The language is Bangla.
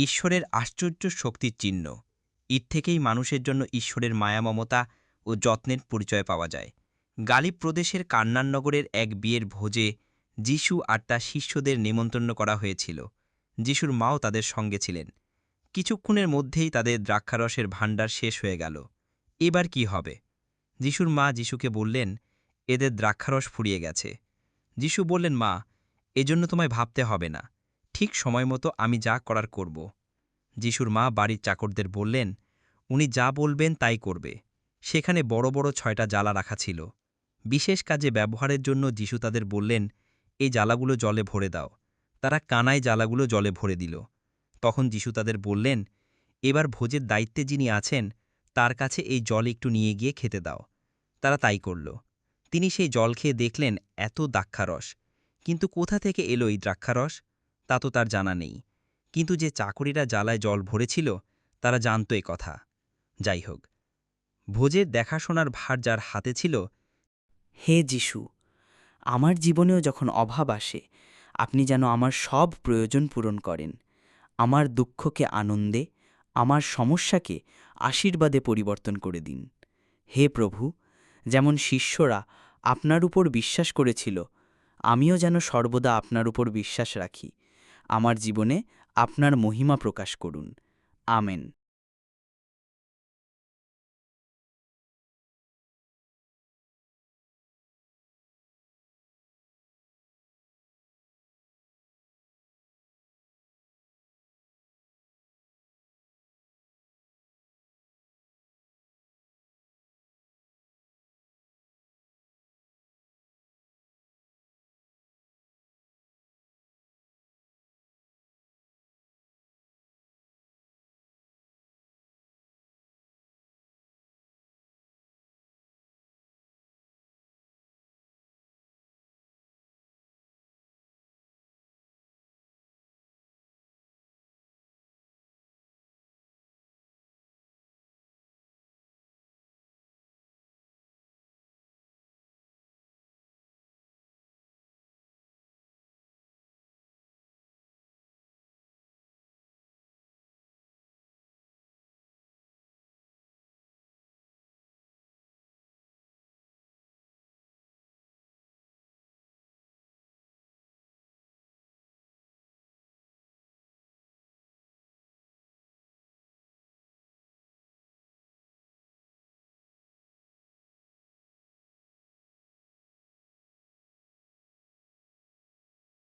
ঈশ্বরের আশ্চর্য শক্তির চিহ্ন। ঈদ থেকেই মানুষের জন্য ঈশ্বরের মায়া, মমতা ও যত্নের পরিচয় পাওয়া যায়। গালিব প্রদেশের কান্নান নগরের এক বিয়ের ভোজে যিশু আর তার শিষ্যদের নেমন্তন্ন করা হয়েছিল। যিশুর মাও তাদের সঙ্গে ছিলেন। কিছুক্ষণের মধ্যেই তাদের দ্রাক্ষারসের ভাণ্ডার শেষ হয়ে গেল। এবার কি হবে? যিশুর মা যিশুকে বললেন, এদের দ্রাক্ষারস ফুরিয়ে গেছে। যিশু বললেন, মা, এজন্য তোমায় ভাবতে হবে না। ঠিক সময় মতো আমি যা করার করব। যিশুর মা বাড়ির চাকরদের বললেন, উনি যা বলবেন তাই করবে। সেখানে বড় বড় ছয়টা জ্বালা রাখা ছিল। বিশেষ কাজে ব্যবহারের জন্য যিশু তাদের বললেন, এই জ্বালাগুলো জলে ভরে দাও। তারা কানায় জ্বালাগুলো জলে ভরে দিল। তখন যিশু তাদের বললেন, এবার ভোজের দায়িত্বে যিনি আছেন, তার কাছে এই জল একটু নিয়ে গিয়ে খেতে দাও। তারা তাই করল। তিনি সেই জল খেয়ে দেখলেন, এত দ্রাক্ষারস। কিন্তু কোথা থেকে এলো এই দ্রাক্ষারস? তা তো তার জানা নেই। কিন্তু যে চাকরিরা জ্বালায় জল ভরেছিল, তারা জানত এ কথা। যাই হোক, ভোজের দেখাশোনার ভার যার হাতে ছিল, হে যিশু, আমার জীবনেও যখন অভাব আসে, আপনি যেন আমার সব প্রয়োজন পূরণ করেন। আমার দুঃখকে আনন্দে, আমার সমস্যাকে আশীর্বাদে পরিবর্তন করে দিন। হে প্রভু, যেমন শিষ্যরা আপনার উপর বিশ্বাস করেছিল, আমিও যেন সর্বদা আপনার উপর বিশ্বাস রাখি। আমার জীবনে আপনার মহিমা প্রকাশ করুন। আমেন।